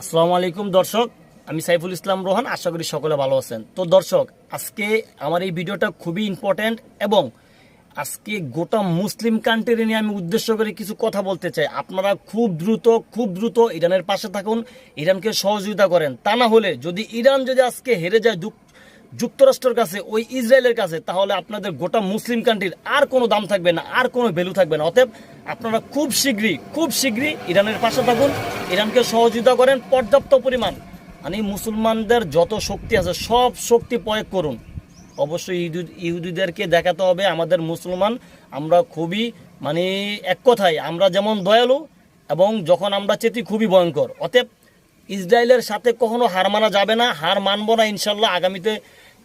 আসসালামু আলাইকুম, দর্শক। আমি সাইফুল ইসলাম রোহান, আশা করি সকলে ভালো আছেন। তো, দর্শক, আজকে আমার এই ভিডিওটা খুবই ইম্পর্ট্যান্ট এবং আজকে গোটা মুসলিম কান্ট্রি নিয়ে আমি উদ্দেশ্য করে কিছু কথা বলতে চাই। আপনারা খুব দ্রুত খুব দ্রুত ইরানের পাশে থাকুন, ইরানকে সহযোগিতা করেন। তা না হলে যদি ইরান যদি আজকে হেরে যায় যুক্তরাষ্ট্রের কাছে, ওই ইসরায়েলের কাছে, তাহলে আপনাদের গোটা মুসলিম কান্ট্রির আর কোনো দাম থাকবে না, আর কোনো ভ্যালু থাকবে না। অতএব আপনারা খুব শীঘ্রই খুব শীঘ্রই ইরানের পাশে থাকুন, ইরানকে সহযোগিতা করেন, পর্যাপ্ত পরিমাণ। মানে মুসলমানদের যত শক্তি আছে, সব শক্তি প্রয়োগ করুন। অবশ্যই ইহুদি- ইহুদিদেরকে দেখাতে হবে, আমাদের মুসলমান, আমরা খুবই মানে এক কথায়, আমরা যেমন দয়ালু, এবং যখন আমরা চেতি খুবই ভয়ঙ্কর। অতএব ইসরায়েলের সাথে কখনো হার মানা যাবে না, হার মানবো না ইনশাল্লাহ। আগামীতে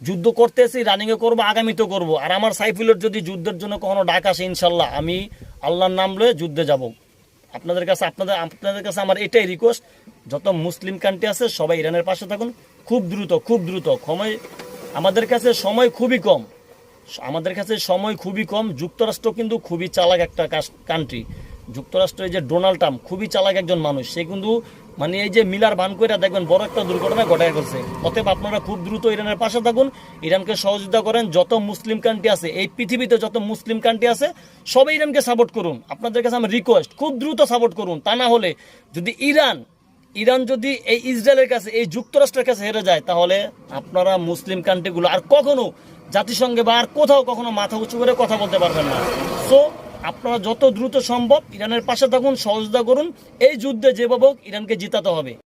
যুদ্ধ করতেছি রানিংয়ে করব, আগামীতেও করব। আর আমার সাইফুলের যদি যুদ্ধের জন্য কখনো ডাক আসে ইনশাল্লাহ, আমি আল্লাহর নাম লয়ে যুদ্ধে যাব। আপনাদের কাছে, আপনাদের আপনাদের কাছে আমার এটাই রিকোয়েস্ট যত মুসলিম কান্ট্রি আছে, সবাই ইরানের পাশে থাকুন। খুব দ্রুত খুব দ্রুত। সময় আমাদের কাছে সময় খুবই কম। আমাদের কাছে সময় খুবই কম। যুক্তরাষ্ট্র কিন্তু খুবই চালাক একটা কান্ট্রি যুক্তরাষ্ট্র এই যে ডোনাল্ড ট্রাম্প খুবই চালাক একজন মানুষ। সে কিন্তু মানে এই যে মিলার বান করে দেখবেন বড় একটা দুর্ঘটনা ঘটায় করছে অতএব আপনারা খুব দ্রুত ইরানের পাশে থাকুন, ইরানকে সহযোগিতা করেন, যত মুসলিম কান্ট্রি আছে, এই পৃথিবীতে যত মুসলিম কান্ট্রি আছে, সবাই ইরানকে সাপোর্ট করুন। আপনাদের কাছে আমার রিকোয়েস্ট খুব দ্রুত সাপোর্ট করুন। তা না হলে যদি ইরান ইরান যদি এই ইসরায়েলের কাছে, এই যুক্তরাষ্ট্রের কাছে হেরে যায়, তাহলে আপনারা মুসলিম কান্ট্রিগুলো আর কখনো জাতিসংঘে বা আর কোথাও কখনো মাথা উঁচু করে কথা বলতে পারবেন না। সো আপনারা যত দ্রুত সম্ভব ইরানের পাশে থাকুন, সহযোগিতা করুন। এই যুদ্ধে যেভাবে হোক ইরানকে জিতাতে হবে।